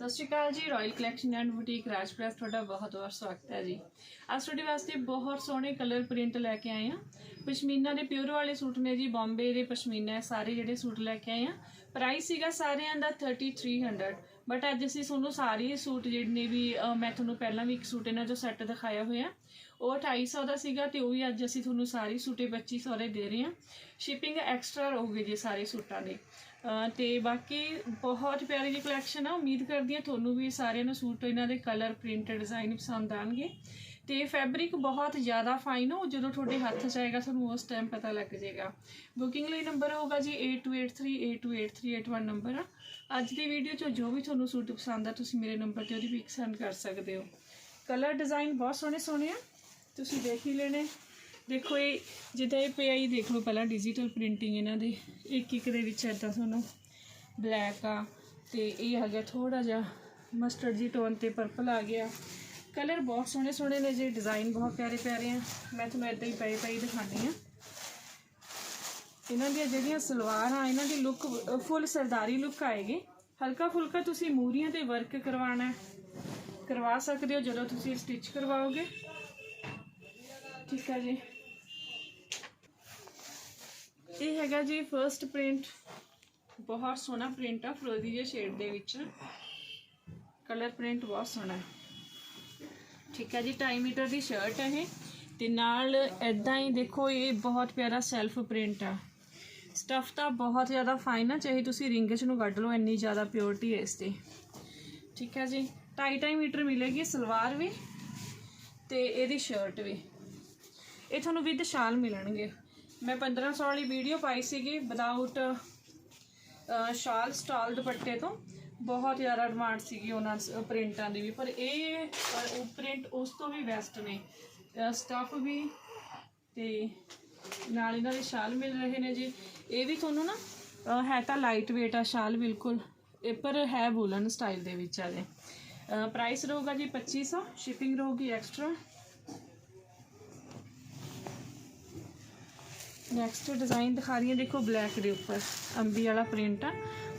ਸਤਿ ਸ਼੍ਰੀ ਅਕਾਲ ਜੀ ਰਾਇਲ ਕਲੈਕਸ਼ਨ ਐਂਡ ਬੁਟੀਕ ਰਾਜਪ੍ਰੈਸ ਤੁਹਾਡਾ ਬਹੁਤ ਬਹੁਤ ਸਵਾਗਤ ਹੈ ਜੀ। ਅੱਜ ਤੁਹਾਡੇ ਵਾਸਤੇ ਬਹੁਤ ਸੋਹਣੇ ਕਲਰ ਪ੍ਰਿੰਟ ਲੈ ਕੇ ਆਏ ਆ ਪਸ਼ਮੀਨਾ ਦੇ ਪਿਓਰ ਵਾਲੇ ਸੂਟ ਨੇ ਜੀ ਬੰਬੇ ਦੇ ਪਸ਼ਮੀਨਾ ਸਾਰੇ ਜਿਹੜੇ ਸੂਟ ਲੈ ਕੇ ਆਏ ਆ ਪ੍ਰਾਈਸ ਸੀਗਾ ਸਾਰਿਆਂ ਦਾ 3300 ਬਟ ਅੱਜ ਅਸੀਂ ਤੁਹਾਨੂੰ ਸਾਰੇ ਸੂਟ ਜਿਹੜੇ ਨੇ ਵੀ ਮੈਂ ਤੁਹਾਨੂੰ ਪਹਿਲਾਂ ਵੀ ਇੱਕ ਸੂਟ ਇਹਨਾਂ ਜੋ ਸੈੱਟ ਦਿਖਾਇਆ ਹੋਇਆ। ਉਹ 250 ਦਾ ਸੀਗਾ ਤੇ ਉਹ ਵੀ ਅੱਜ ਅਸੀਂ ਤੁਹਾਨੂੰ ਸਾਰੇ ਸੂਟੇ 2500 ਦੇ ਦੇ ਰਹੇ ਹਾਂ। ਸ਼ਿਪਿੰਗ ਐਕਸਟਰਾ ਰਹੂਗੀ ਜੀ ਸਾਰੇ ਸੂਟਾਂ ਦੇ। ਅਹ ਤੇ ਬਾਕੀ ਬਹੁਤ ਪਿਆਰੀ ਜੀ ਕਲੈਕਸ਼ਨ ਆ। ਉਮੀਦ ਕਰਦੀ ਹਾਂ ਤੁਹਾਨੂੰ ਵੀ ਸਾਰਿਆਂ ਨੂੰ ਸੂਟ ਇਹਨਾਂ ਦੇ ਕਲਰ ਪ੍ਰਿੰਟ ਡਿਜ਼ਾਈਨ ਪਸੰਦ ਆਣਗੇ ਤੇ ਫੈਬਰਿਕ ਬਹੁਤ ਜ਼ਿਆਦਾ ਫਾਈਨ ਹੋ ਜਦੋਂ ਤੁਹਾਡੇ ਹੱਥ 'ਚ ਆਏਗਾ ਤੁਹਾਨੂੰ ਉਸ ਟਾਈਮ ਪਤਾ ਲੱਗ ਜਾਏਗਾ। ਬੁਕਿੰਗ ਲਈ ਨੰਬਰ ਹੋਊਗਾ ਜੀ 8283828381 ਨੰਬਰ ਆ। ਅੱਜ ਦੀ ਵੀਡੀਓ 'ਚ ਜੋ ਵੀ ਤੁਹਾਨੂੰ ਸੂਟ ਪਸੰਦ ਆ, ਤੁਸੀਂ ਮੇਰੇ ਨੰਬਰ ਤੇ ਉਹਦੀ ਪਿਕ ਸੈਂਡ ਕਰ ਸਕਦੇ ਹੋ। ਕਲਰ ਡਿਜ਼ਾਈਨ ਬਹੁਤ ਸੋਹਣੇ ਸੋਹਣੇ ਆ। ਤੁਸੀਂ ਦੇਖ ਹੀ ਲੈਣੇ। ਦੇਖੋ ਇਹ ਜਿੱਦਾਂ ਇਹ ਪਿਆ ਹੀ ਦੇਖ ਲਓ ਪਹਿਲਾਂ ਡਿਜੀਟਲ ਪ੍ਰਿੰਟਿੰਗ ਇਹਨਾਂ ਦੇ। ਇੱਕ ਇੱਕ ਦੇ ਵਿੱਚ ਇਦਾਂ ਤੁਹਾਨੂੰ ਬਲੈਕ ਆ ਤੇ ਇਹ ਹੈਗਾ ਗਿਆ ਥੋੜਾ ਜਿਹਾ ਮਸਟਰਡ ਜੀ ਟੋਨ ਤੇ ਪਰਪਲ ਆ ਗਿਆ। ਕਲਰ ਬਹੁਤ ਸੋਹਣੇ ਸੋਹਣੇ ਨੇ ਜੀ ਡਿਜ਼ਾਈਨ ਬਹੁਤ ਪਿਆਰੇ ਪਿਆਰੇ ਆ। ਮੈਂ ਤੁਹਾਨੂੰ ਇਦਾਂ ਹੀ ਪਏ ਪਏ ਦਿਖਾਣੀ ਆ ਇਹਨਾਂ ਦੀਆਂ ਜਿਹੜੀਆਂ ਸਲਵਾਰ ਆ, ਇਹਨਾਂ ਦੀ ਲੁੱਕ ਫੁੱਲ ਸਰਦਾਰੀ ਲੁੱਕ ਆਏਗੀ। ਹਲਕਾ ਫੁਲਕਾ ਤੁਸੀਂ ਮੂਰੀਆਂ ਤੇ ਵਰਕ ਕਰਵਾਉਣਾ। ਕਰਵਾ ਸਕਦੇ ਹੋ ਜਦੋਂ ਤੁਸੀਂ ਸਟਿਚ ਕਰਵਾਓਗੇ। ਠੀਕ ਹੈ ਜੀ। ਇਹ ਹੈਗਾ ਜੀ ਫਰਸਟ ਪ੍ਰਿੰਟ ਬਹੁਤ ਸੋਹਣਾ ਪ੍ਰਿੰਟ ਆ, ਫਰੋਜ਼ੀ ਜਿਹੇ ਸ਼ੇਡ ਦੇ ਵਿੱਚ। ਕਲਰ ਪ੍ਰਿੰਟ ਬਹੁਤ ਸੋਹਣਾ। ਹੈ ਠੀਕ ਹੈ ਜੀ 2 ਮੀਟਰ ਦੀ ਸ਼ਰਟ ਹੈ ਇਹ। ਤੇ ਨਾਲ ਐਦਾਂ ਹੀ ਦੇਖੋ, ਇਹ ਬਹੁਤ ਪਿਆਰਾ ਸੈਲਫ ਪ੍ਰਿੰਟ ਆ। ਸਟਫ ਤਾਂ ਬਹੁਤ ਜ਼ਿਆਦਾ ਫਾਈਨ ਆ, ਚਾਹੇ ਤੁਸੀਂ ਰਿੰਗ ਚ ਨੂੰ ਕੱਢ ਲਓ, ਇੰਨੀ ਜ਼ਿਆਦਾ ਪਿਓਰਟੀ ਹੈ ਇਸ ਤੇ। ਠੀਕ ਹੈ ਜੀ 2.5 ਮੀਟਰ ਮਿਲੇਗੀ ਸਲਵਾਰ ਵੀ ਤੇ ਇਹਦੀ ਸ਼ਰਟ ਵੀ। ਇਹ ਤੁਹਾਨੂੰ ਵਿਦ ਸ਼ਾਲ ਮਿਲਣਗੇ। ਮੈਂ 1500 ਵਾਲੀ ਵੀਡੀਓ ਪਾਈ ਸੀਗੀ ਵਿਦਆਊਟ ਸ਼ਾਲ ਸਟਾਲ ਦੁਪੱਟੇ ਤੋਂ। ਬਹੁਤ ਜ਼ਿਆਦਾ ਡਿਮਾਂਡ ਸੀਗੀ ਉਹਨਾਂ ਪ੍ਰਿੰਟਾਂ ਦੀ ਵੀ। ਪਰ ਇਹ ਅਹ, ਉਹ ਪ੍ਰਿੰਟ ਉਸ ਤੋਂ ਵੀ ਬੈਸਟ ਨੇ। ਸਟਫ ਵੀ। ਤੇ ਨਾਲ ਇਹਨਾਂ ਦੇ ਸ਼ਾਲ ਮਿਲ ਰਹੇ ਨੇ ਜੀ। ਇਹ ਵੀ ਤੁਹਾਨੂੰ ਨਾ ਹੈ ਤਾਂ ਲਾਈਟ weight ਆ ਸ਼ਾਲ ਬਿਲਕੁਲ। ਇਹ ਪਰ ਹੈ ਵੂਲਨ ਸਟਾਈਲ ਦੇ ਵਿੱਚ ਆ ਜੇ ਪ੍ਰਾਈਸ ਰਹੂਗਾ ਜੀ 2500 ਸ਼ਿਪਿੰਗ ਰਹੂਗੀ ਐਕਸਟਰਾ ਨੈਕਸਟ ਡਿਜ਼ਾਈਨ ਦਿਖਾ ਰਹੀ ਹਾਂ। ਦੇਖੋ ਬਲੈਕ ਦੇ ਉੱਪਰ। ਅੰਬੀ ਵਾਲਾ ਪ੍ਰਿੰਟ ਆ।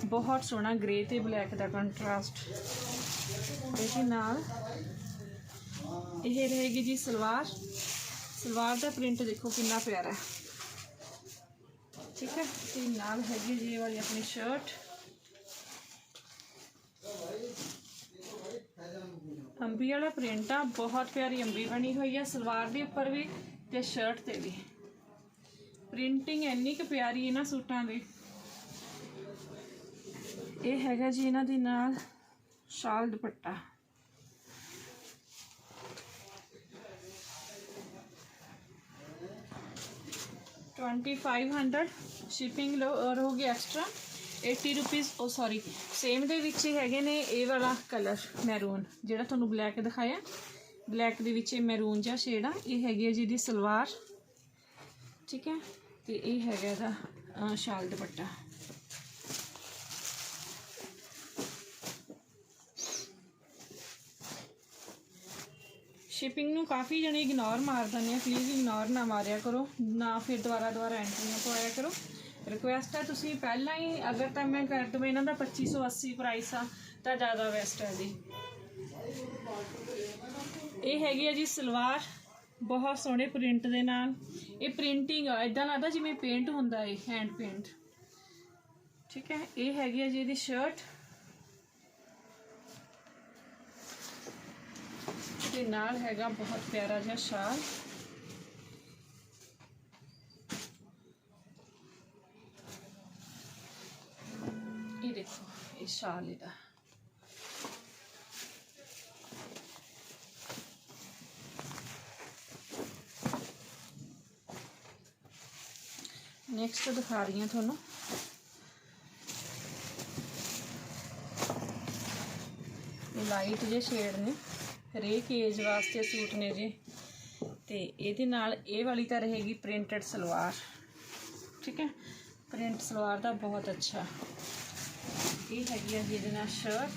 ਬਹੁਤ ਸੋਹਣਾ ਗ੍ਰੇ ਤੇ ਬਲੈਕ ਦਾ ਕੰਟਰਾਸਟ ਇਹਦੇ ਨਾਲ। ਇਹ ਰਹੇਗੀ ਜੀ ਸਲਵਾਰ। ਸਲਵਾਰ ਦਾ ਪ੍ਰਿੰਟ ਦੇਖੋ ਕਿੰਨਾ ਪਿਆਰਾ। ਹੈ ਠੀਕ ਹੈ? ਤੇ ਨਾਲ ਹੈਗੀ ਜੀ ਇਹ ਵਾਲੀ ਆਪਣੀ ਸ਼ਰਟ ਅੰਬੀ ਵਾਲਾ ਪ੍ਰਿੰਟ ਆ। ਬਹੁਤ ਪਿਆਰੀ ਅੰਬੀ ਬਣੀ ਹੋਈ ਆ। ਸਲਵਾਰ ਦੇ ਉੱਪਰ ਵੀ ਤੇ ਸ਼ਰਟ ਤੇ ਵੀ। ਪ੍ਰਿੰਟਿੰਗ ਇੰਨੀ ਕੁ ਪਿਆਰੀ ਹੈ ਨਾ ਸੂਟਾਂ ਦੀ ਇਹ ਹੈਗਾ ਜੀ ਇਹਨਾਂ ਦੇ ਨਾਲ ਸ਼ਾਲ ਦੁਪੱਟਾ ट्वेंटी फाइव हंड्रड ਸ਼ਿਪਿੰਗ ਰਹੂਗੀ ਐਕਸਟਰਾ 80 ਰੁਪੀਸ ਉਹ ਸੌਰੀ ਸੇਮ ਦੇ ਵਿੱਚ ਹੀ ਹੈਗੇ ਨੇ ਇਹ ਵਾਲਾ ਕਲਰ ਮੈਰੂਨ ਜਿਹੜਾ ਤੁਹਾਨੂੰ ਬਲੈਕ ਦਿਖਾਇਆ ਬਲੈਕ ਦੇ ਵਿੱਚ ਇਹ ਮੈਰੂਨ ਜਿਹਾ ਸ਼ੇਡ ਆ ਇਹ ਹੈਗੀ ਹੈ ਜੀ ਦੀ ਸਲਵਾਰ ਠੀਕ ਹੈ? ਤੇ ਇਹ ਹੈਗਾ ਇਹਦਾ ਸ਼ਾਲ ਦੁਪੱਟਾ। ਸ਼ਿਪਿੰਗ ਨੂੰ ਕਾਫੀ ਜਣੇ ਇਗਨੋਰ ਮਾਰ ਦਿੰਦੇ ਆ ਪਲੀਜ਼ ਇਗਨੋਰ ਨਾ ਮਾਰਿਆ ਕਰੋ, ਨਾ ਫਿਰ ਦੁਬਾਰਾ ਦੁਬਾਰਾ ਐਂਟਰੀਆਂ ਪਵਾਇਆ ਕਰੋ। ਰਿਕੁਐਸਟ ਹੈ ਤੁਸੀਂ ਪਹਿਲਾਂ ਹੀ, ਅਗਰ ਤਾਂ ਮੈਂ ਕਰ ਦਵਾਂ ਇਹਨਾਂ ਦਾ 2580 ਪ੍ਰਾਈਸ ਆ, ਤਾਂ ਜ਼ਿਆਦਾ ਬੈਸਟ ਹੈ ਜੀ। ਇਹ ਹੈਗੀ ਆ ਜੀ ਸਲਵਾਰ। ਬਹੁਤ ਸੋਹਣੇ ਪ੍ਰਿੰਟ ਦੇ ਨਾਲ। ਇਹ ਪ੍ਰਿੰਟਿੰਗ ਆ ਇਦਾਂ ਲੱਗਦਾ ਜਿਵੇਂ ਪੇਂਟ ਹੁੰਦਾ ਹੈ ਹੈਂਡ ਪੇਂਟ ਠੀਕ ਹੈ, ਇਹ ਹੈਗੀ ਹੈ ਜੀ ਇਹਦੀ ਸ਼ਰਟ ਤੇ ਨਾਲ ਹੈਗਾ ਬਹੁਤ ਪਿਆਰਾ ਜਿਹਾ ਸ਼ਾਲ। ਇਹ ਦੇਖੋ, ਇਹ ਸ਼ਾਲ ਇਹਦਾ। ਨੈਕਸਟ ਦਿਖਾ ਰਹੀ ਹਾਂ ਤੁਹਾਨੂੰ। ਇਹ ਲਾਈਟ ਜੇ ਸ਼ੇਡ ਨੇ। ਹਰੇਕ ਏਜ ਵਾਸਤੇ ਸੂਟ ਨੇ ਜੀ। ਤੇ ਇਹਦੇ ਨਾਲ ਇਹ ਵਾਲੀ ਤਾਂ ਰਹੇਗੀ ਪ੍ਰਿੰਟਡ ਸਲਵਾਰ। ਠੀਕ ਹੈ? ਪ੍ਰਿੰਟ ਸਲਵਾਰ ਦਾ ਬਹੁਤ ਅੱਛਾ। ਇਹ ਹੈਗੀ ਆ ਜੀ ਇਹਦੇ ਨਾਲ ਸ਼ਰਟ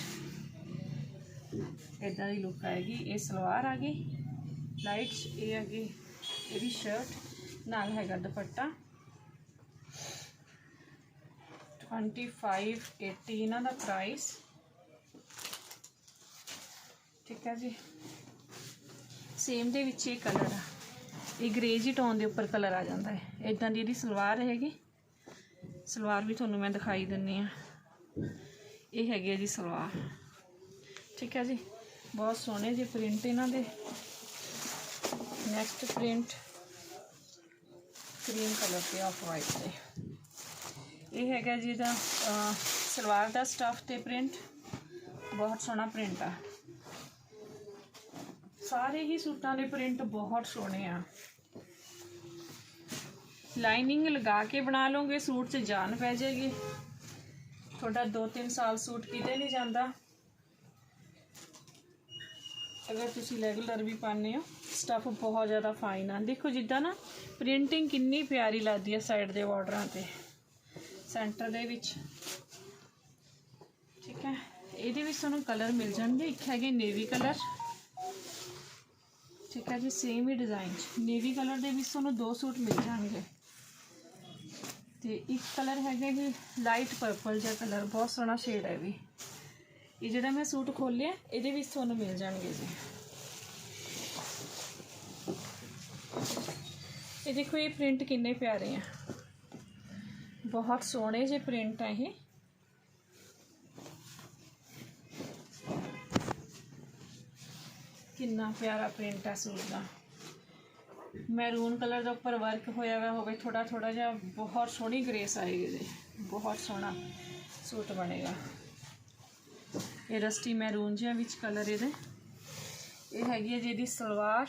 ਇਦਾਂ ਦੀ ਲੁੱਕ ਆਏਗੀ। ਇਹ ਸਲਵਾਰ ਆ ਗਈ। ਲਾਈਟਸ ਇਹ ਆ ਗਈ। ਇਹਦੀ ਸ਼ਰਟ ਨਾਲ ਹੈਗਾ ਦੁਪੱਟਾ। 2580 ਇਹਨਾਂ ਦਾ ਪ੍ਰਾਈਸ ਠੀਕ ਹੈ ਜੀ। ਸੇਮ ਦੇ ਵਿੱਚ ਇਹ ਕਲਰ ਆ। ਇਹ ਗ੍ਰੇਜੀ ਟੋਨ ਦੇ ਉੱਪਰ ਕਲਰ ਆ ਜਾਂਦਾ ਹੈ। ਇਦਾਂ ਦੀ ਇਹਦੀ ਸਲਵਾਰ ਹੈਗੀ। ਸਲਵਾਰ ਵੀ ਤੁਹਾਨੂੰ ਮੈਂ ਦਿਖਾਈ ਦਿੰਨੀ ਆ ਇਹ ਹੈਗੀ ਹੈ ਜੀ ਸਲਵਾਰ। ਠੀਕ ਹੈ ਜੀ। ਬਹੁਤ ਸੋਹਣੇ ਜਿਹੇ ਪ੍ਰਿੰਟ ਇਹਨਾਂ ਦੇ। ਨੈਕਸਟ ਪ੍ਰਿੰਟ ਕਰੀਮ ਕਲਰ ਤੇ ਆਫ ਵਾਈਟ ਤੇ। ਇਹ ਹੈਗਾ ਜੀ ਇਹਦਾ ਅਹ, ਸਲਵਾਰ ਦਾ ਸਟਫ ਤੇ ਪ੍ਰਿੰਟ ਬਹੁਤ ਸੋਹਣਾ ਪ੍ਰਿੰਟ ਆ ਸਾਰੇ ਹੀ ਸੂਟਾਂ ਦੇ ਪ੍ਰਿੰਟ ਬਹੁਤ ਸੋਹਣੇ ਆ ਲਾਈਨਿੰਗ ਲਗਾ ਕੇ ਬਣਾ ਲਓਗੇ ਸੂਟ 'ਚ ਜਾਨ ਪੈ ਜਾਏਗੀ ਤੁਹਾਡਾ 2-3 ਸਾਲ ਸੂਟ ਕਿਤੇ ਨਹੀਂ ਜਾਂਦਾ ਅਗਰ ਤੁਸੀਂ ਰੈਗੂਲਰ ਵੀ ਪਾਉਂਦੇ ਹੋ ਸਟਫ ਬਹੁਤ ਜ਼ਿਆਦਾ ਫਾਈਨ ਆ ਦੇਖੋ ਜਿੱਦਾਂ ਨਾ ਪ੍ਰਿੰਟਿੰਗ ਕਿੰਨੀ ਪਿਆਰੀ ਲੱਗਦੀ ਹੈ ਸਾਈਡ ਦੇ ਬਾਰਡਰਾਂ ਤੇ ਸੈਂਟਰ ਦੇ ਵਿੱਚ। ਠੀਕ ਹੈ। ਇਹਦੇ ਵਿੱਚ ਤੁਹਾਨੂੰ ਕਲਰ ਮਿਲ ਜਾਣਗੇ। ਇੱਕ ਹੈਗੇ ਨੇਵੀ ਕਲਰ। ਠੀਕ ਹੈ ਜੀ ਸੇਮ ਹੀ ਡਿਜ਼ਾਈਨ ਨੇਵੀ ਕਲਰ ਦੇ ਵਿੱਚ ਤੁਹਾਨੂੰ ਦੋ ਸੂਟ ਮਿਲ ਜਾਣਗੇ। ਤੇ ਇੱਕ ਕਲਰ ਹੈਗਾ ਜੀ ਲਾਈਟ ਪਰਪਲ ਜਿਹਾ ਕਲਰ। ਬਹੁਤ ਸੋਹਣਾ ਸ਼ੇਡ ਹੈ ਵੀ। ਇਹ ਜਿਹੜਾ ਮੈਂ ਸੂਟ ਖੋਲਿਆ, ਇਹਦੇ ਵਿੱਚ ਤੁਹਾਨੂੰ ਮਿਲ ਜਾਣਗੇ ਜੀ। ਇਹ ਦੇਖੋ, ਇਹ ਪ੍ਰਿੰਟ ਕਿੰਨੇ ਪਿਆਰੇ ਆ। ਬਹੁਤ ਸੋਹਣੇ ਜਿਹੇ ਪ੍ਰਿੰਟ ਹੈ ਇਹ। ਕਿੰਨਾ ਪਿਆਰਾ ਪ੍ਰਿੰਟ ਹੈ ਸੂਟ ਦਾ। ਮੈਰੂਨ ਕਲਰ ਦਾ ਉੱਪਰ ਵਰਕ ਹੋਇਆ ਹੋਇਆ ਹੋਵੇ ਥੋੜਾ ਥੋੜਾ ਜਿਹਾ ਬਹੁਤ ਸੋਹਣੀ ਗ੍ਰੇਸ ਆਏਗੀ ਜੀ ਬਹੁਤ ਸੋਹਣਾ ਸੂਟ ਬਣੇਗਾ। ਇਹ ਰਸਟੀ ਮੈਰੂਨ ਜਿਹਾ ਵਿੱਚ ਕਲਰ ਇਹਦੇ। ਇਹ ਹੈਗੀ ਹੈ ਜੀ ਇਹਦੀ ਸਲਵਾਰ।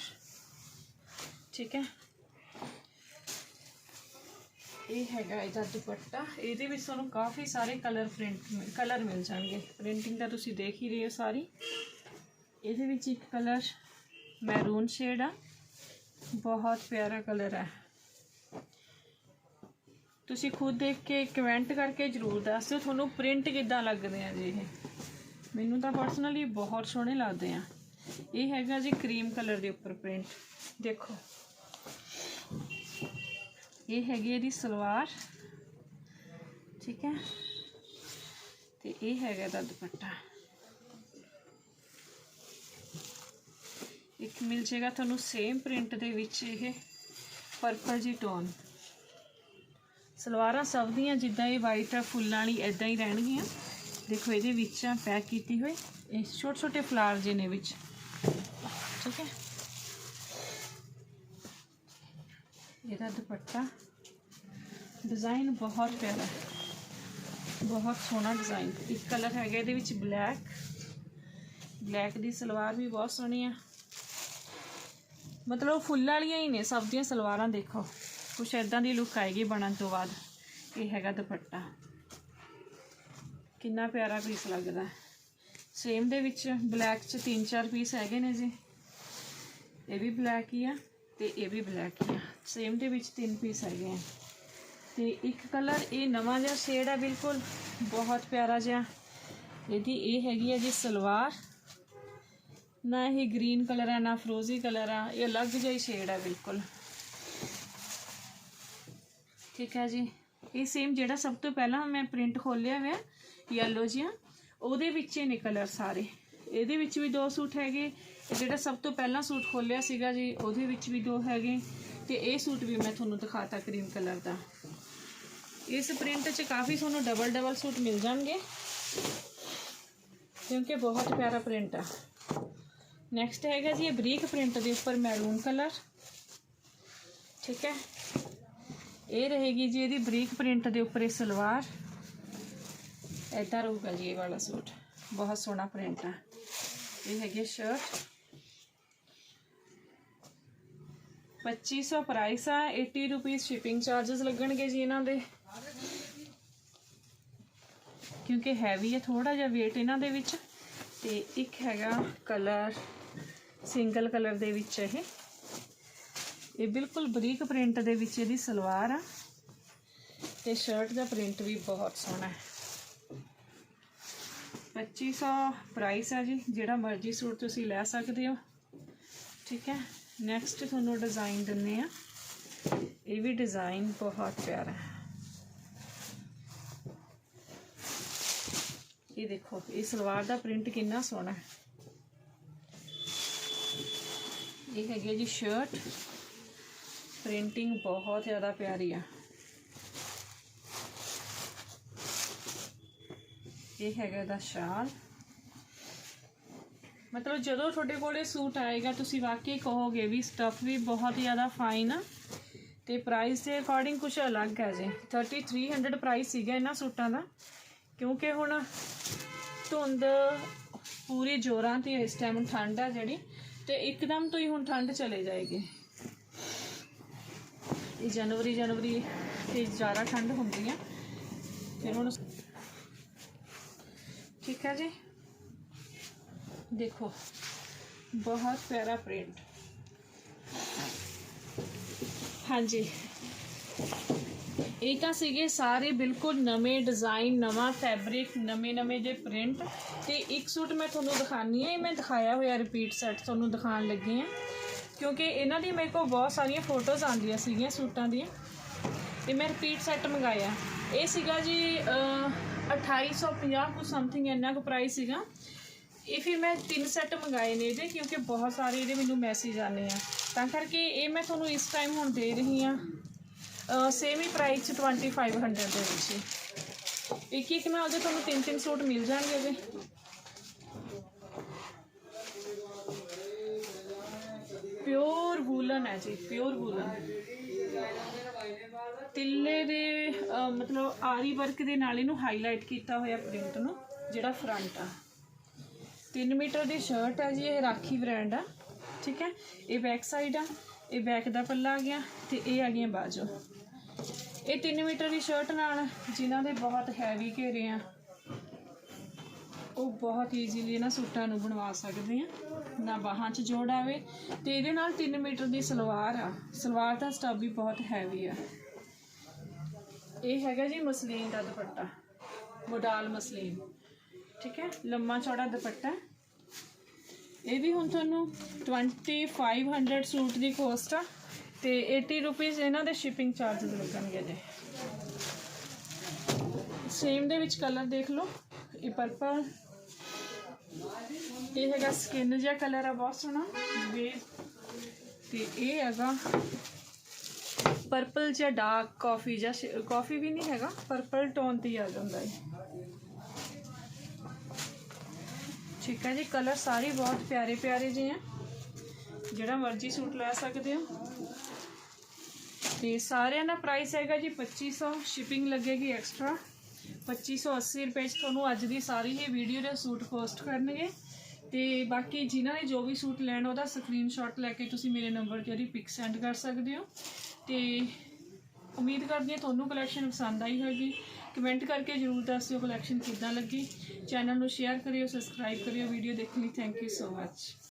ਠੀਕ ਹੈ। ਇਹ ਹੈਗਾ ਇਹਦਾ ਦੁਪੱਟਾ। ਇਹਦੇ ਵਿੱਚ ਤੁਹਾਨੂੰ ਕਾਫੀ ਸਾਰੇ ਕਲਰ ਪ੍ਰਿੰਟ ਕਲਰ ਮਿਲ ਜਾਣਗੇ। ਪ੍ਰਿੰਟਿੰਗ ਤਾਂ ਤੁਸੀਂ ਦੇਖ ਹੀ ਰਹੇ ਹੋ ਸਾਰੀ। ਇਹਦੇ ਵਿੱਚ ਇੱਕ ਕਲਰ ਮੈਰੂਨ ਸ਼ੇਡ ਆ। ਬਹੁਤ ਪਿਆਰਾ ਕਲਰ ਹੈ ਤੁਸੀਂ ਖੁਦ ਦੇਖ ਕੇ ਕਮੈਂਟ ਕਰਕੇ ਜਰੂਰ ਦੱਸ ਦਿਓ ਤੁਹਾਨੂੰ ਪ੍ਰਿੰਟ ਕਿੱਦਾਂ ਲੱਗਦੇ ਆ ਜੀ ਇਹ। ਮੈਨੂੰ ਤਾਂ ਪਰਸਨਲੀ ਬਹੁਤ ਸੋਹਣੇ ਲੱਗਦੇ ਆ। ਇਹ ਹੈਗਾ ਜੀ ਕਰੀਮ ਕਲਰ ਦੇ ਉੱਪਰ ਪ੍ਰਿੰਟ ਦੇਖੋ। ਇਹ ਹੈਗੀ ਇਹਦੀ ਸਲਵਾਰ। ਠੀਕ ਹੈ। ਤੇ ਇਹ ਹੈਗਾ ਇਹਦਾ ਦੁਪੱਟਾ। ਇੱਕ ਮਿਲ ਜਾਏਗਾ ਤੁਹਾਨੂੰ ਸੇਮ ਪ੍ਰਿੰਟ ਦੇ ਵਿੱਚ ਇਹ ਪਰਪਲ ਜੀ ਟੋਨ ਸਲਵਾਰਾਂ ਸਭ ਦੀਆਂ ਜਿੱਦਾਂ ਇਹ ਵਾਈਟ ਆ, ਫੁੱਲਾਂ ਵਾਲੀ ਐਦਾਂ ਹੀ ਰਹਿਣਗੀਆਂ। ਦੇਖੋ ਇਹਦੇ ਵਿੱਚ ਆ ਪੈਕ ਕੀਤੀ ਹੋਈ। ਇਹ ਛੋਟੇ ਛੋਟੇ ਫਲਾਰ ਜੇ ਨੇ ਵਿੱਚ। ਠੀਕ ਹੈ। ਇਹਦਾ ਦੁਪੱਟਾ। ਡਿਜ਼ਾਈਨ ਬਹੁਤ ਪਿਆਰਾ ਹੈ। ਬਹੁਤ ਸੋਹਣਾ ਡਿਜ਼ਾਈਨ ਇੱਕ ਕਲਰ ਹੈਗਾ ਇਹਦੇ ਵਿੱਚ ਬਲੈਕ ਬਲੈਕ ਦੀ ਸਲਵਾਰ ਵੀ ਬਹੁਤ ਸੋਹਣੀ ਆ। ਮਤਲਬ ਫੁੱਲ ਵਾਲੀਆਂ ਹੀ ਨੇ, ਸਭ ਦੀਆਂ ਸਲਵਾਰਾਂ ਦੇਖੋ। ਕੁਛ ਐਦਾਂ ਦੀ ਲੁੱਕ ਆਏਗੀ ਬਣਨ ਤੋਂ ਬਾਅਦ। ਇਹ ਹੈਗਾ ਦੁਪੱਟਾ। ਕਿੰਨਾ ਪਿਆਰਾ ਪੀਸ ਲੱਗਦਾ ਸੇਮ ਦੇ ਵਿੱਚ ਬਲੈਕ 'ਚ ਤਿੰਨ ਚਾਰ ਪੀਸ ਹੈਗੇ ਨੇ ਜੀ। ਇਹ ਵੀ ਬਲੈਕ ਹੀ ਆ। ਤੇ ਇਹ ਵੀ ਬਲੈਕ ਹੀ ਆ। ਸੇਮ ਦੇ ਵਿੱਚ ਤਿੰਨ ਪੀਸ ਹੈਗੇ ਆ। ਤੇ ਇੱਕ ਕਲਰ ਇਹ ਨਵਾਂ ਜਿਹਾ ਸ਼ੇਡ ਹੈ ਬਿਲਕੁਲ ਬਹੁਤ ਪਿਆਰਾ ਜਿਹਾ। ਇਹਦੀ ਇਹ ਹੈਗੀ ਆ ਜੀ ਸਲਵਾਰ। ਨਾ ਇਹ ਗ੍ਰੀਨ ਕਲਰ ਆ, ਨਾ ਫਰੋਜ਼ੀ ਕਲਰ ਆ। ਇਹ ਅਲੱਗ ਜਿਹਾ ਹੀ ਸ਼ੇਡ ਹੈ ਬਿਲਕੁਲ। ਠੀਕ ਹੈ ਜੀ। ਇਹ ਸੇਮ ਜਿਹੜਾ ਸਭ ਤੋਂ ਪਹਿਲਾਂ ਮੈਂ ਪ੍ਰਿੰਟ ਖੋਲਿਆ ਹੋਇਆ ਯੈਲੋ ਜਿਹਾ, ਉਹਦੇ ਵਿੱਚ ਹੀ ਨੇ ਕਲਰ ਸਾਰੇ। ਇਹਦੇ ਵਿੱਚ ਵੀ ਦੋ ਸੂਟ ਹੈਗੇ। ਇਹ ਜਿਹੜਾ ਸਭ ਤੋਂ ਪਹਿਲਾਂ ਸੂਟ ਖੋਲਿਆ ਸੀਗਾ ਜੀ, ਉਹਦੇ ਵਿੱਚ ਵੀ ਦੋ ਹੈਗੇ। ਤੇ ਇਹ ਸੂਟ ਵੀ ਮੈਂ ਤੁਹਾਨੂੰ ਦਿਖਾਤਾ ਕਰੀਮ ਕਲਰ ਦਾ। ਇਸ ਪ੍ਰਿੰਟ 'ਚ ਕਾਫੀ ਤੁਹਾਨੂੰ ਡਬਲ ਡਬਲ ਸੂਟ ਮਿਲ ਜਾਣਗੇ। ਕਿਉਂਕਿ ਬਹੁਤ ਪਿਆਰਾ ਪ੍ਰਿੰਟ ਆ। ਨੈਕਸਟ ਹੈਗਾ ਜੀ, ਇਹ ਬਰੀਕ ਪ੍ਰਿੰਟ ਦੇ ਉੱਪਰ ਮੈਰੂਨ ਕਲਰ ਠੀਕ ਹੈ। ਇਹ ਰਹੇਗੀ ਜੀ ਇਹਦੀ ਬਰੀਕ ਪ੍ਰਿੰਟ ਦੇ ਉੱਪਰ ਇਹ ਸਲਵਾਰ। ਏਦਾਂ ਰਹੂਗਾ ਜੀ ਇਹ ਵਾਲਾ ਸੂਟ। ਬਹੁਤ ਸੋਹਣਾ ਪ੍ਰਿੰਟ ਆ। ਇਹ ਹੈਗੇ ਸ਼ਰਟ 2500 ਪ੍ਰਾਈਸ ਆ 80 ਰੁਪਏ ਸ਼ਿਪਿੰਗ ਚਾਰजेस ਲੱਗਣਗੇ ਜੀ ਇਹਨਾਂ ਦੇ। ਕਿਉਂਕਿ ਹੈਵੀ ਹੈ ਥੋੜਾ ਜਿਹਾ weight ਇਹਨਾਂ ਦੇ ਵਿੱਚ। ਤੇ ਇੱਕ ਹੈਗਾ ਕਲਰ ਸਿੰਗਲ ਕਲਰ ਦੇ ਵਿੱਚ ਇਹ। ਇਹ ਬਿਲਕੁਲ ਬਰੀਕ ਪ੍ਰਿੰਟ ਦੇ ਵਿੱਚ ਇਹਦੀ ਸਲਵਾਰ ਆ। ਤੇ ਸ਼ਰਟ ਦਾ ਪ੍ਰਿੰਟ ਵੀ ਬਹੁਤ ਸੋਹਣਾ ਹੈ। 2500 ਪ੍ਰਾਈਸ ਹੈ ਜੀ, ਜਿਹੜਾ ਮਰਜ਼ੀ ਸੂਟ ਤੁਸੀਂ ਲੈ ਸਕਦੇ ਹੋ। ਠੀਕ ਹੈ ਨੈਕਸਟ ਤੁਹਾਨੂੰ ਡਿਜ਼ਾਈਨ ਦਿੰਨੇ ਆ। ਇਹ ਵੀ ਡਿਜ਼ਾਈਨ ਬਹੁਤ ਪਿਆਰਾ ਹੈ। ਇਹ ਦੇਖੋ, ਇਹ ਸਲਵਾਰ ਦਾ ਪ੍ਰਿੰਟ ਕਿੰਨਾ ਸੋਹਣਾ ਹੈ। ਇਹ ਹੈਗੀ ਹੈ ਜੀ ਸ਼ਰਟ ਪ੍ਰਿੰਟਿੰਗ ਬਹੁਤ ਜ਼ਿਆਦਾ ਪਿਆਰੀ ਆ। ਇਹ ਹੈਗਾ ਇਹਦਾ ਸ਼ਾਲ। ਮਤਲਬ ਜਦੋਂ ਤੁਹਾਡੇ ਕੋਲੇ ਸੂਟ ਆਏਗਾ, ਤੁਸੀਂ ਵਾਕਈ ਕਹੋਗੇ ਵੀ ਸਟੱਫ ਵੀ ਬਹੁਤ ਜ਼ਿਆਦਾ ਫਾਈਨ ਆ ਤੇ ਪ੍ਰਾਈਸ ਦੇ ਅਕੋਰਡਿੰਗ ਕੁਝ ਅਲੱਗ ਹੈ ਜੀ। 3300 ਪ੍ਰਾਈਸ ਸੀਗਾ ਇਹਨਾਂ ਸੂਟਾਂ ਦਾ, ਕਿਉਂਕਿ ਹੁਣ ਧੁੰਦ ਪੂਰੀ ਜੋਰਾਂ ਤੇ ਇਸ ਟਾਈਮ ਠੰਡ ਆ ਜਿਹੜੀ, ਤੇ ਇੱਕਦਮ ਤੋਂ ਹੀ ਹੁਣ ਠੰਡ ਚਲੇ ਜਾਏਗੀ। ਇਹ ਜਨਵਰੀ ਜਨਵਰੀ ਤੇ ਜ਼ਿਆਦਾ ਠੰਡ ਹੁੰਦੀ ਆ। ਫਿਰ ਹੁਣ ਠੀਕ ਹੈ ਜੀ? ਦੇਖੋ, ਬਹੁਤ ਪਿਆਰਾ ਪ੍ਰਿੰਟ ਹਾਂਜੀ। ਇਹ ਤਾਂ ਸੀਗੇ ਸਾਰੇ ਬਿਲਕੁਲ ਨਵੇਂ ਡਿਜ਼ਾਈਨ ਨਵਾਂ ਫੈਬਰਿਕ ਨਵੇਂ ਨਵੇਂ ਜੇ ਪ੍ਰਿੰਟ ਤੇ ਇੱਕ ਸੂਟ ਮੈਂ ਤੁਹਾਨੂੰ ਦਿਖਾਣੀ ਹੈ ਇਹ ਮੈਂ ਦਿਖਾਇਆ ਹੋਇਆ ਰਿਪੀਟ ਸੈੱਟ ਤੁਹਾਨੂੰ ਦਿਖਾਉਣ ਲੱਗੀ ਹਾਂ ਕਿਉਂਕਿ ਇਹਨਾਂ ਦੀ ਮੇਰੇ ਕੋਲ ਬਹੁਤ ਸਾਰੀਆਂ ਫੋਟੋਜ਼ ਆਉਂਦੀਆਂ ਸੀਗੀਆਂ ਸੂਟਾਂ ਦੀਆਂ। ਤੇ ਮੈਂ ਰਿਪੀਟ ਸੈੱਟ ਮੰਗਾਇਆ। ਇਹ ਸੀਗਾ ਜੀ 2850 ਕੁ ਸਮਥਿੰਗ ਇੰਨਾ ਕੁ ਪ੍ਰਾਈਸ ਸੀਗਾ। ਇਹ ਫਿਰ ਮੈਂ ਤਿੰਨ ਸੈੱਟ ਮੰਗਾਏ ਨੇ ਇਹਦੇ, ਕਿਉਂਕਿ ਬਹੁਤ ਸਾਰੇ ਇਹਦੇ ਮੈਨੂੰ ਮੈਸੇਜ ਆਨੇ ਆ। ਤਾਂ ਕਰਕੇ ਇਹ ਮੈਂ ਤੁਹਾਨੂੰ ਇਸ ਟਾਈਮ ਹੁਣ ਦੇ ਰਹੀ ਆ ਸੇਮ ਹੀ ਪ੍ਰਾਈਸ 'ਚ 2500 ਦੇ ਵਿੱਚ। ਇੱਕ ਇੱਕ ਨਾਲ ਉਹਦੇ ਤੁਹਾਨੂੰ ਤਿੰਨ ਤਿੰਨ ਸੂਟ ਮਿਲ ਜਾਣਗੇ ਉਹਦੇ ਪਿਓਰ ਵੂਲਨ ਹੈ ਜੀ ਪਿਓਰ ਵੂਲਨ ਤਿੱਲੇ ਦੇ ਮਤਲਬ ਆਰੀ ਵਰਕ ਦੇ ਨਾਲ ਇਹਨੂੰ ਹਾਈਲਾਈਟ ਕੀਤਾ ਹੋਇਆ ਪ੍ਰਿੰਟ ਨੂੰ, ਜਿਹੜਾ ਫਰੰਟ ਆ। 3 ਮੀਟਰ ਦੀ ਸ਼ਰਟ ਆ ਜੀ, ਇਹ ਰਾਖੀ ਬ੍ਰਾਂਡ ਆ, ਠੀਕ ਹੈ? ਇਹ ਬੈਕ ਸਾਈਡ ਆ, ਇਹ ਬੈਕ ਦਾ ਪੱਲਾ ਆ ਗਿਆ ਤੇ ਇਹ ਆ ਗਈਆਂ ਬਾਜੂ। ਇਹ 3 ਮੀਟਰ ਦੀ ਸ਼ਰਟ ਨਾਲ ਜਿਨ੍ਹਾਂ ਦੇ ਬਹੁਤ ਹੈਵੀ ਘੇਰੇ ਆ, ਉਹ ਬਹੁਤ ਈਜ਼ੀਲੀ ਇਹਨਾਂ ਸੂਟਾਂ ਨੂੰ ਬਣਵਾ ਸਕਦੇ ਆ। ਨਾ ਬਾਹਾਂ 'ਚ ਜੋੜ ਆਵੇ ਤੇ ਇਹਦੇ ਨਾਲ 3 ਮੀਟਰ ਦੀ ਸਲਵਾਰ ਆ। ਸਲਵਾਰ ਦਾ ਸਟੱਫ ਵੀ ਬਹੁਤ ਹੈਵੀ ਆ। ਇਹ ਹੈਗਾ ਜੀ ਮਸਲੀਨ ਦਾ ਦੁਪੱਟਾ। ਮੋਡਾਲ ਮਸਲੀਨ। ਠੀਕ ਹੈ? ਲੰਮਾ ਚੌੜਾ ਦੁਪੱਟਾ। ਇਹ ਵੀ ਹੁਣ ਤੁਹਾਨੂੰ 2500 ਸੂਟ ਦੀ ਕੋਸਟ ਆ ਤੇ 80 ਰੁਪੀਸ ਇਹਨਾਂ ਦੇ ਸ਼ਿਪਿੰਗ ਚਾਰजेस ਲੱਗਣਗੇ ਜੀ। ਸੇਮ ਦੇ ਵਿੱਚ ਕਲਰ ਦੇਖ ਲਓ। ਇਹ ਪਰਪਲ ਇਹ ਹੈਗਾ ਸਕਿਨ ਜਿਹਾ ਕਲਰ ਆ, ਬਹੁਤ ਸੋਹਣਾ। ਵੇ ਤੇ ਇਹ ਹੈਗਾ ਪਰਪਲ ਜਾਂ ਡਾਰਕ ਕਾਫੀ ਜਾਂ ਕਾਫੀ ਵੀ ਨਹੀਂ ਹੈਗਾ ਪਰਪਲ ਟੋਨ ਤੇ ਹੀ ਆ ਜਾਂਦਾ ਹੈ। ਠੀਕ ਹੈ ਜੀ ਕਲਰ ਸਾਰੇ ਬਹੁਤ ਪਿਆਰੇ ਪਿਆਰੇ ਜਿਹੇ ਆ। ਜਿਹੜਾ ਮਰਜ਼ੀ ਸੂਟ ਲੈ ਸਕਦੇ ਹੋ। ਤੇ ਸਾਰਿਆਂ ਦਾ ਪ੍ਰਾਈਸ ਹੈਗਾ ਜੀ 2500 ਸ਼ਿਪਿੰਗ ਲੱਗੇਗੀ ਐਕਸਟਰਾ 2580 ਰੁਪਏ 'ਚ ਤੁਹਾਨੂੰ ਅੱਜ ਦੀ ਸਾਰੀ ਹੀ ਵੀਡੀਓ ਦੇ ਸੂਟ ਪੋਸਟ ਕਰਨਗੇ। ਤੇ ਬਾਕੀ ਜਿਨ੍ਹਾਂ ਨੇ ਜੋ ਵੀ ਸੂਟ ਲੈਣ ਉਹਦਾ ਸਕਰੀਨਸ਼ਾਟ ਲੈ ਕੇ ਤੁਸੀਂ ਮੇਰੇ ਨੰਬਰ ਤੇ ਉਹਦੀ ਪਿਕ ਸੈਂਡ ਕਰ ਸਕਦੇ ਹੋ। ਤੇ ਉਮੀਦ ਕਰਦੀ ਹਾਂ ਤੁਹਾਨੂੰ ਕਲੈਕਸ਼ਨ ਪਸੰਦ ਆਈ ਹੋਵੇਗੀ। ਕਮੈਂਟ ਕਰਕੇ ਜਰੂਰ ਦੱਸਿਓ ਕਲੈਕਸ਼ਨ ਕਿੱਦਾਂ ਲੱਗੀ। ਚੈਨਲ ਨੂੰ ਸ਼ੇਅਰ ਕਰਿਓ ਸਬਸਕ੍ਰਾਈਬ ਕਰਿਓ ਵੀਡੀਓ ਦੇਖਣ ਲਈ ਥੈਂਕ ਯੂ ਸੋ ਮੱਚ